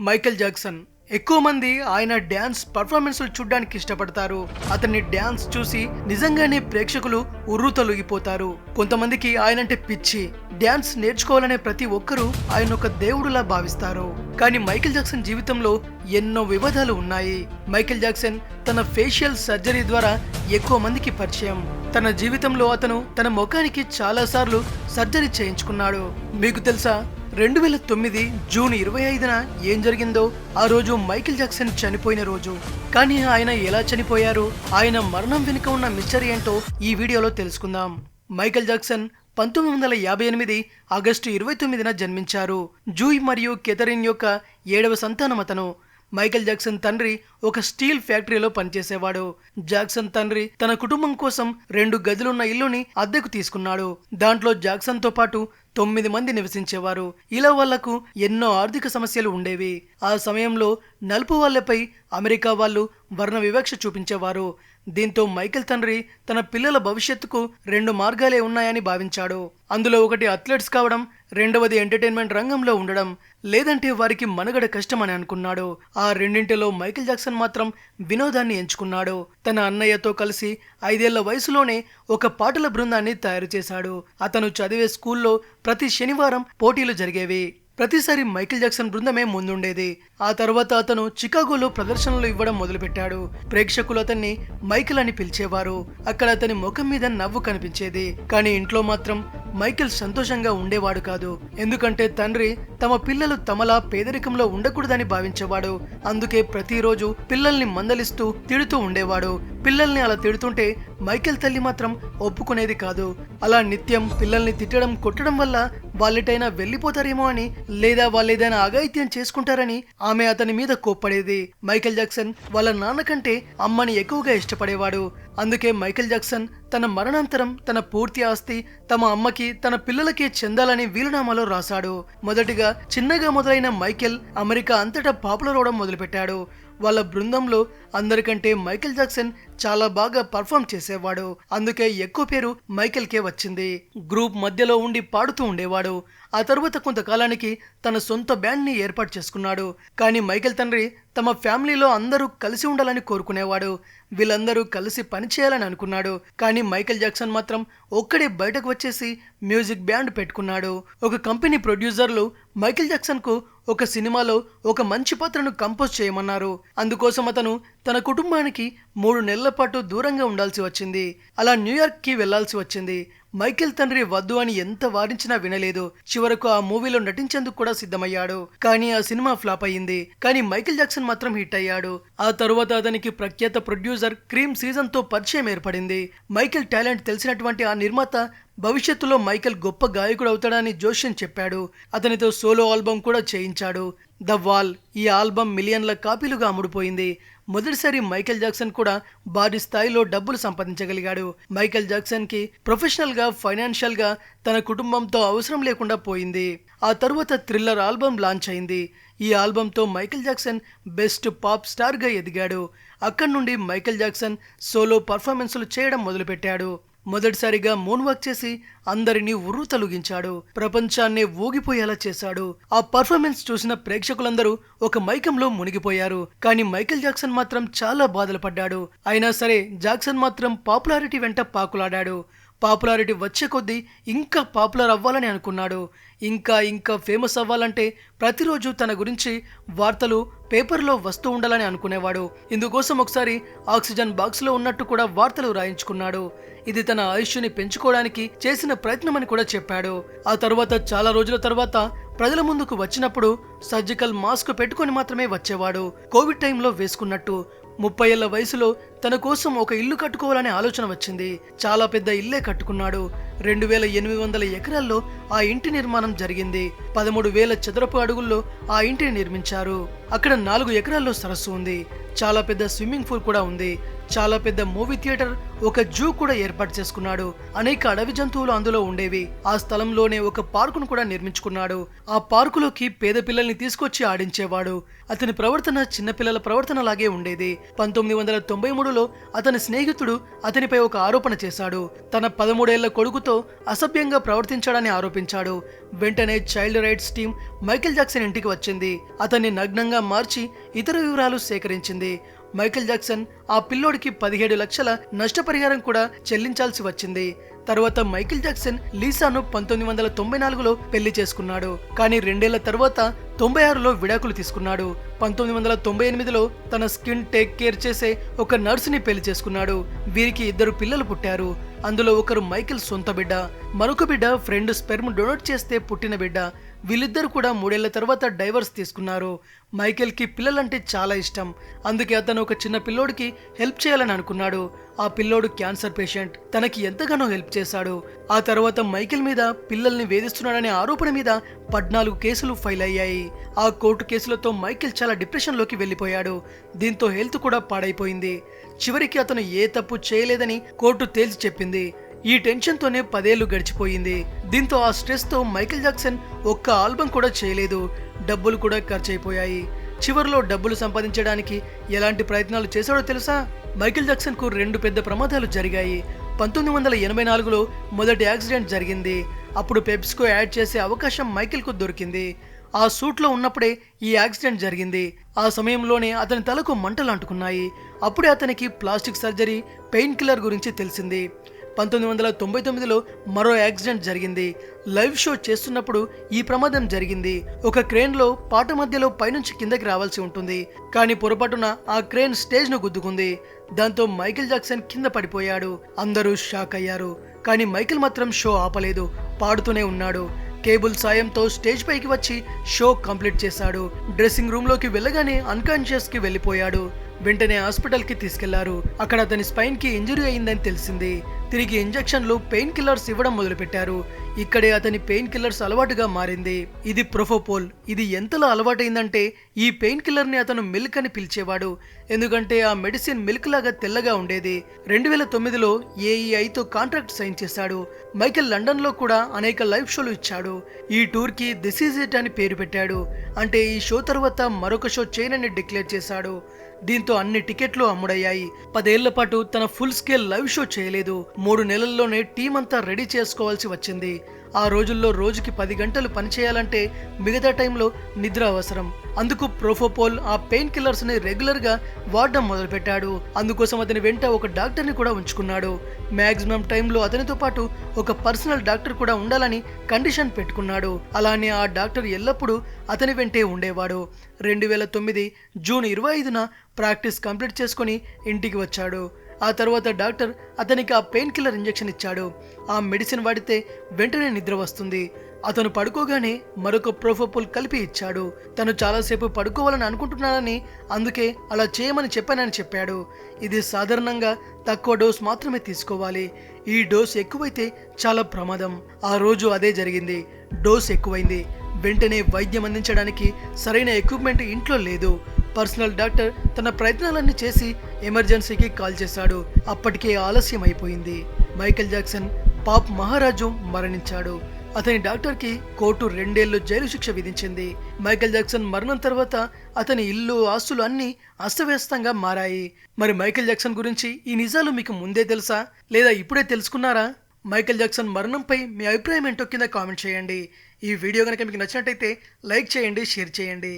Michael Jackson. ఎక్కువ మంది ఆయన డ్యాన్స్ పర్ఫార్మెన్స్లు చూడడానికి ఇష్టపడతారు. అతన్ని డ్యాన్స్ చూసి నిజంగానే ప్రేక్షకులు ఉర్రూతలుగిపోతారు. కొంతమందికి ఆయనంటే పిచ్చి. డ్యాన్స్ నేర్చుకోవాలనే ప్రతి ఒక్కరూ ఆయన ఒక దేవుడులా భావిస్తారు. కానీ మైకేల్ జాక్సన్ జీవితంలో ఎన్నో వివాదాలు ఉన్నాయి. మైకేల్ జాక్సన్ తన ఫేషియల్ సర్జరీ ద్వారా ఎక్కువ మందికి పరిచయం. తన జీవితంలో అతను తన ముఖానికి చాలా సార్లు సర్జరీ చేయించుకున్నాడు. మీకు తెలుసా? రెండు వేల తొమ్మిది జూన్ ఇరవై ఐదున ఏం జరిగిందో ఆ రోజు మైకిల్ జాక్సన్ చనిపోయిన రోజు. కానీ ఆయన ఎలా చనిపోయారు ఆయన మరణం వెనుక ఉన్న మిస్టరీ ఏంటో ఈ వీడియోలో తెలుసుకుందాం. మైకేల్ జాక్సన్ పంతొమ్మిది వందల యాభై ఎనిమిది ఆగస్టు ఇరవై తొమ్మిదిన జన్మించారు. జూయ్ మరియు కెథరిన్ యొక్క ఏడవ సంతానం అతను. మైకేల్ జాక్సన్ తండ్రి ఒక స్టీల్ ఫ్యాక్టరీలో పనిచేసేవాడు. జాక్సన్ తండ్రి తన కుటుంబం కోసం రెండు గదులున్న ఇల్లుని అద్దెకు తీసుకున్నాడు. దాంట్లో జాక్సన్తో పాటు తొమ్మిది మంది నివసించేవారు. ఇలా వాళ్ళకు ఎన్నో ఆర్థిక సమస్యలు ఉండేవి. ఆ సమయంలో నలుపు వాళ్ళపై అమెరికా వాళ్ళు వర్ణ వివక్ష చూపించేవారు. దీంతో మైకేల్ తండ్రి తన పిల్లల భవిష్యత్తుకు రెండు మార్గాలే ఉన్నాయని భావించాడు. అందులో ఒకటి అథ్లెట్స్ కావడం రెండవది ఎంటర్టైన్మెంట్ రంగంలో ఉండడం లేదంటే వారికి మనుగడ కష్టమని అనుకున్నాడు. ఆ రెండింటిలో మైకిల్ జాక్సన్ మాత్రం వినోదాన్ని ఎంచుకున్నాడు. తన అన్నయ్యతో కలిసి ఐదేళ్ళ వయసులోనే ఒక పాటల బృందాన్ని తయారు చేశాడు. అతను చదివే స్కూల్లో ప్రతి శనివారం పోటీలు జరిగేవి. ప్రతిసారి మైకిల్ జాక్సన్ బృందమే ముందుండేది. ఆ తర్వాత అతను చికాగోలో ప్రదర్శనలు ఇవ్వడం మొదలుపెట్టాడు. ప్రేక్షకులు అతన్ని మైకిల్ అని పిలిచేవారు. అక్కడ అతని ముఖం మీద నవ్వు కనిపించేది. కానీ ఇంట్లో మాత్రం మైకేల్ సంతోషంగా ఉండేవాడు కాదు. ఎందుకంటే తండ్రి తమ పిల్లలు తమలా పేదరికంలో ఉండకూడదని భావించేవాడు. అందుకే ప్రతిరోజు పిల్లల్ని మందలిస్తూ తిడుతూ ఉండేవాడు. పిల్లల్ని అలా తిడుతుంటే మైకేల్ తల్లి మాత్రం ఒప్పుకునేది కాదు. అలా నిత్యం పిల్లల్ని తిట్టడం కొట్టడం వల్ల వాళ్ళెటైనా వెళ్ళిపోతారేమో అని లేదా వాళ్ళేదైనా అఘాయిత్యం చేసుకుంటారని ఆమె అతని మీద కోప్పడేది. మైకేల్ జాక్సన్ వాళ్ళ నాన్న కంటే అమ్మని ఎక్కువగా ఇష్టపడేవాడు. అందుకే మైకేల్ జాక్సన్ తన మరణాంతరం తన పూర్తి ఆస్తి తమ అమ్మకి తన పిల్లలకి చెందాలని వీలునామాలో రాశాడు. మొదటిగా చిన్నగా మొదలైన మైకెల్ అమెరికా అంతటా పాపులర్ అవడం మొదలుపెట్టాడు. వాళ్ళ బృందంలో అందరికంటే మైకేల్ జాక్సన్ చాలా బాగా పర్ఫామ్ చేసేవాడు. అందుకే ఎక్కువ పేరు మైకేల్కే వచ్చింది. గ్రూప్ మధ్యలో ఉండి పాడుతూ ఉండేవాడు. ఆ తరువాత కొంతకాలానికి తన సొంత బ్యాండ్ని ఏర్పాటు చేసుకున్నాడు. కానీ మైకేల్ తండ్రి తమ ఫ్యామిలీలో అందరూ కలిసి ఉండాలని కోరుకునేవాడు. వీళ్ళందరూ కలిసి పనిచేయాలని అనుకున్నాడు. కానీ మైకేల్ జాక్సన్ మాత్రం ఒక్కడే బయటకు వచ్చేసి మ్యూజిక్ బ్యాండ్ పెట్టుకున్నాడు. ఒక కంపెనీ ప్రొడ్యూసర్లు మైకేల్ జాక్సన్కు ఒక సినిమాలో ఒక మంచి పాత్రను కంపోజ్ చేయమన్నారు. అందుకోసం అతను తన కుటుంబానికి మూడు నెలల పాటు దూరంగా ఉండాల్సి వచ్చింది. అలా న్యూయార్క్కి వెళ్ళాల్సి వచ్చింది. మైకేల్ తండ్రి వద్దు అని ఎంత వారించినా వినలేదు. చివరకు ఆ మూవీలో నటించేందుకు కూడా సిద్ధమయ్యాడు. కానీ ఆ సినిమా ఫ్లాప్ అయ్యింది. కానీ మైకేల్ జాక్సన్ మాత్రం హిట్ అయ్యాడు. ఆ తరువాత అతనికి ప్రఖ్యాత ప్రొడ్యూసర్ క్రీమ్ సీజన్తో పరిచయం ఏర్పడింది. మైకేల్ టాలెంట్ తెలిసినటువంటి ఆ నిర్మాత భవిష్యత్తులో మైకెల్ గొప్ప గాయకుడు అవుతాడని జోషన్ చెప్పాడు. అతనితో సోలో ఆల్బమ్ కూడా చేయించాడు. ద వాల్ ఈ ఆల్బం మిలియన్ల కాపీలుగా అమ్ముడుపోయింది. మొదటిసారి మైకేల్ జాక్సన్ కూడా భారీ స్థాయిలో డబ్బులు సంపాదించగలిగాడు. మైకేల్ జాక్సన్కి ప్రొఫెషనల్గా ఫైనాన్షియల్గా తన కుటుంబంతో అవసరం లేకుండా పోయింది. ఆ తరువాత థ్రిల్లర్ ఆల్బమ్ లాంచ్ అయింది. ఈ ఆల్బంతో మైకేల్ జాక్సన్ బెస్ట్ పాప్ స్టార్గా ఎదిగాడు. అక్కడి నుండి మైకెల్ జాక్సన్ సోలో పర్ఫార్మెన్స్లు చేయడం మొదలుపెట్టాడు. మొదటిసారిగా మోన్ వర్క్ చేసి అందరినీ ఉర్రు తొలగించాడు. ప్రపంచాన్నే ఊగిపోయేలా చేశాడు. ఆ పర్ఫార్మెన్స్ చూసిన ప్రేక్షకులందరూ ఒక మైకంలో మునిగిపోయారు. కానీ మైకేల్ జాక్సన్ మాత్రం చాలా బాధలు పడ్డాడు. అయినా సరే జాక్సన్ మాత్రం పాపులారిటీ వెంట పాకులాడాడు. పాపులారిటీ వచ్చే కొద్దీ ఇంకా పాపులర్ అవ్వాలని అనుకున్నాడు. ఇంకా ఇంకా ఫేమస్ అవ్వాలంటే ప్రతిరోజు తన గురించి వార్తలు పేపర్లో వస్తూ ఉండాలని అనుకునేవాడు. ఇందుకోసం ఒకసారి ఆక్సిజన్ బాక్స్లో ఉన్నట్టు కూడా వార్తలు రాయించుకున్నాడు. ఇది తన ఆయుష్ని పెంచుకోవడానికి చేసిన ప్రయత్నం అని కూడా చెప్పాడు. ఆ తర్వాత చాలా రోజుల తర్వాత ప్రజల ముందుకు వచ్చినప్పుడు సర్జికల్ మాస్క్ పెట్టుకొని మాత్రమే వచ్చేవాడు. కోవిడ్ టైంలో వేసుకున్నట్టు ముప్పై ఏళ్ళ వయసులో తన కోసం ఒక ఇల్లు కట్టుకోవాలనే ఆలోచన వచ్చింది. చాలా పెద్ద ఇల్లే కట్టుకున్నాడు. రెండు వేల ఎనిమిది వందల ఎకరాల్లో ఆ ఇంటి నిర్మాణం జరిగింది. పదమూడు వేల చదరపు అడుగుల్లో ఆ ఇంటిని నిర్మించారు. అక్కడ నాలుగు ఎకరాల్లో సరస్సు ఉంది. చాలా పెద్ద స్విమ్మింగ్ పూల్ కూడా ఉంది. చాలా పెద్ద మూవీ థియేటర్ ఒక జూ కూడా ఏర్పాటు చేసుకున్నాడు. అనేక అడవి జంతువులు అందులో ఉండేవి. ఆ స్థలంలోనే ఒక పార్కును కూడా నిర్మించుకున్నాడు. ఆ పార్కులోకి పేద పిల్లల్ని తీసుకొచ్చి ఆడించేవాడు. అతని ప్రవర్తన చిన్నపిల్లల ప్రవర్తన లాగే ఉండేది. పంతొమ్మిది వందల తొంభై మూడులో అతని స్నేహితుడు అతనిపై ఒక ఆరోపణ చేశాడు. తన పదమూడేళ్ళ కొడుకుతో అసభ్యంగా ప్రవర్తించాడని ఆరోపించాడు. వెంటనే child rights team Michael Jackson ఇంటికి వచ్చింది. అతన్ని నగ్నంగా మార్చి ఇతర వివరాలు సేకరించింది. మైకేల్ జాక్సన్ ఆ పిల్లోడికి పదిహేడు లక్షల నష్టపరిహారం కూడా చెల్లించాల్సి వచ్చింది. తర్వాత మైకేల్ జాక్సన్ లీసాను పంతొమ్మిది వందల తొంభై నాలుగులో పెళ్ళి చేసుకున్నాడు. కానీ రెండేళ్ళ తర్వాత తొంభై ఆరులో విడాకులు తీసుకున్నాడు. పంతొమ్మిది వందల తొంభై ఎనిమిదిలో తన స్కిన్ టేక్ కేర్ చేసే ఒక నర్సుని పెళ్ళి చేసుకున్నాడు. వీరికి ఇద్దరు పిల్లలు పుట్టారు. అందులో ఒకరు మైకిల్ సొంత బిడ్డ మరొక బిడ్డ ఫ్రెండ్ స్పెర్మ్ డొనేట్ చేస్తే పుట్టిన బిడ్డ. వీళ్ళిద్దరు కూడా మూడేళ్ళ తర్వాత డైవర్స్ తీసుకున్నారు. మైకేల్కి పిల్లలంటే చాలా ఇష్టం. అందుకే అతను ఒక చిన్న పిల్లోడికి హెల్ప్ చేయాలని అనుకున్నాడు. ఆ పిల్లోడు క్యాన్సర్ పేషెంట్. తనకి ఎంతగానో హెల్ప్ చేశాడు. ఆ తర్వాత మైకిల్ మీద పిల్లల్ని వేధిస్తున్నాడనే ఆరోపణ మీద పద్నాలుగు కేసులు ఫైల్ అయ్యాయి. ఆ కోర్టు కేసులతో మైకిల్ చాలా డిప్రెషన్లోకి వెళ్ళిపోయాడు. దీంతో హెల్త్ కూడా పాడైపోయింది. చివరికి అతను ఏ తప్పు చేయలేదని కోర్టు తేల్చి చెప్పింది. ఈ టెన్షన్తోనే పదేళ్ళు గడిచిపోయింది. దీంతో ఆ స్ట్రెస్తో మైకిల్ జాక్సన్ ఒక్క ఆల్బమ్ కూడా చేయలేదు. డబ్బులు కూడా ఖర్చయిపోయాయి చివరిలో డబ్బులు సంపాదించడానికి ఎలాంటి ప్రయత్నాలు చేశాడో తెలుసా? మైకిల్ జాక్సన్కు రెండు పెద్ద ప్రమాదాలు జరిగాయి. పంతొమ్మిది వందల ఎనభై నాలుగులో మొదటి యాక్సిడెంట్ జరిగింది. అప్పుడు పెప్స్కో యాడ్ చేసే అవకాశం మైకిల్కు దొరికింది. ఆ సూట్లో ఉన్నప్పుడే ఈ యాక్సిడెంట్ జరిగింది. ఆ సమయంలోనే అతని తలకు మంటలు అంటుకున్నాయి. అప్పుడే అతనికి ప్లాస్టిక్ సర్జరీ పెయిన్ కిల్లర్ గురించి తెలిసింది. పంతొమ్మిది వందల తొంభై తొమ్మిదిలో మరో యాక్సిడెంట్ జరిగింది. లైవ్ షో చేస్తున్నప్పుడు ఈ ప్రమాదం జరిగింది. ఒక క్రేన్లో పాట మధ్యలో పైనుంచి కిందకి రావాల్సి ఉంటుంది. కానీ పొరపాటున ఆ క్రేన్ స్టేజ్ను గుద్దుకుంది. దాంతో మైకిల్ జాక్సన్ కింద పడిపోయాడు. అందరూ షాక్ అయ్యారు. కానీ మైకిల్ మాత్రం షో ఆపలేదు. పాడుతూనే ఉన్నాడు. కేబుల్ సాయంతో స్టేజ్ పైకి వచ్చి షో కంప్లీట్ చేశాడు. డ్రెస్సింగ్ రూమ్లోకి వెళ్ళగానే అన్కాన్షియస్కి వెళ్ళిపోయాడు. వెంటనే హాస్పిటల్కి తీసుకెళ్ళారు. అక్కడ అతని స్పైన్కి ఇంజరీ అయిందని తెలిసింది. తిరిగి ఇంజెక్షన్లు పెయిన్ కిల్లర్స్ ఇవ్వడం మొదలుపెట్టారు. ఇక్కడే అతని పెయిన్ కిల్లర్స్ అలవాటుగా మారింది. ఇది ప్రొఫోపోల్. ఇది ఎంతలా అలవాటైందంటే ఈ పెయిన్ కిల్లర్ని అతను మిల్క్ అని పిలిచేవాడు. ఎందుకంటే ఆ మెడిసిన్ మిల్క్ లాగా తెల్లగా ఉండేది. రెండు వేల తొమ్మిదిలో ఏఈఐతో కాంట్రాక్ట్ సైన్ చేశాడు. మైకెల్ లండన్లో కూడా అనేక లైవ్ షోలు ఇచ్చాడు. ఈ టూర్కి దిస్ ఈజ్ ఇట్ అని పేరు పెట్టాడు. అంటే ఈ షో తర్వాత మరొక షో చేయనని డిక్లేర్ చేశాడు. దీంతో అన్ని టికెట్లు అమ్ముడయ్యాయి. పదేళ్ళ పాటు తన ఫుల్ స్కేల్ లైవ్ షో చేయలేదు. మూడు నెలల్లోనే టీం అంతా రెడీ చేసుకోవాల్సి వచ్చింది. ఆ రోజుల్లో రోజుకి పది గంటలు పనిచేయాలంటే మిగతా టైంలో నిద్ర అవసరం. అందుకు ప్రోఫోపోల్ ఆ పెయిన్ కిల్లర్స్ని రెగ్యులర్గా వాడడం మొదలుపెట్టాడు. అందుకోసం అతని వెంట ఒక డాక్టర్ని కూడా ఉంచుకున్నాడు. మ్యాక్సిమం టైంలో అతనితో పాటు ఒక పర్సనల్ డాక్టర్ కూడా ఉండాలని కండిషన్ పెట్టుకున్నాడు. అలానే ఆ డాక్టర్ ఎల్లప్పుడూ అతని వెంటే ఉండేవాడు. రెండు వేల తొమ్మిది జూన్ ఇరవై ఐదున ప్రాక్టీస్ కంప్లీట్ చేసుకుని ఇంటికి వచ్చాడు. ఆ తర్వాత డాక్టర్ అతనికి ఆ పెయిన్ కిల్లర్ ఇంజెక్షన్ ఇచ్చాడు. ఆ మెడిసిన్ వాడితే వెంటనే నిద్ర వస్తుంది. అతను పడుకోగానే మరొక ప్రోఫోపుల్ కలిపి ఇచ్చాడు. తను చాలాసేపు పడుకోవాలని అనుకుంటున్నానని అందుకే అలా చేయమని చెప్పానని చెప్పాడు. ఇది సాధారణంగా తక్కువ డోస్ మాత్రమే తీసుకోవాలి. ఈ డోస్ ఎక్కువైతే చాలా ప్రమాదం. ఆ రోజు అదే జరిగింది. డోస్ ఎక్కువైంది. వెంటనే వైద్యం అందించడానికి సరైన ఎక్విప్మెంట్ ఇంట్లో లేదు. పర్సనల్ డాక్టర్ తన ప్రయత్నాలన్నీ చేసి ఎమర్జెన్సీకి కాల్ చేశాడు. అప్పటికే ఆలస్యం అయిపోయింది. మైకేల్ జాక్సన్ పాప్ మహారాజు మరణించాడు. అతని డాక్టర్కి కోర్టు రెండేళ్ళు జైలు శిక్ష విధించింది. మైకేల్ జాక్సన్ మరణం తర్వాత అతని ఇల్లు ఆస్తులు అన్నీ అస్తవ్యస్తంగా మారాయి. మరి మైకేల్ జాక్సన్ గురించి ఈ నిజాలు మీకు ముందే తెలుసా? లేదా ఇప్పుడే తెలుసుకున్నారా? మైకేల్ జాక్సన్ మరణంపై మీ అభిప్రాయం ఏంటో కింద కామెంట్ చేయండి. ఈ వీడియో కనుక మీకు నచ్చినట్టయితే లైక్ చేయండి షేర్ చేయండి.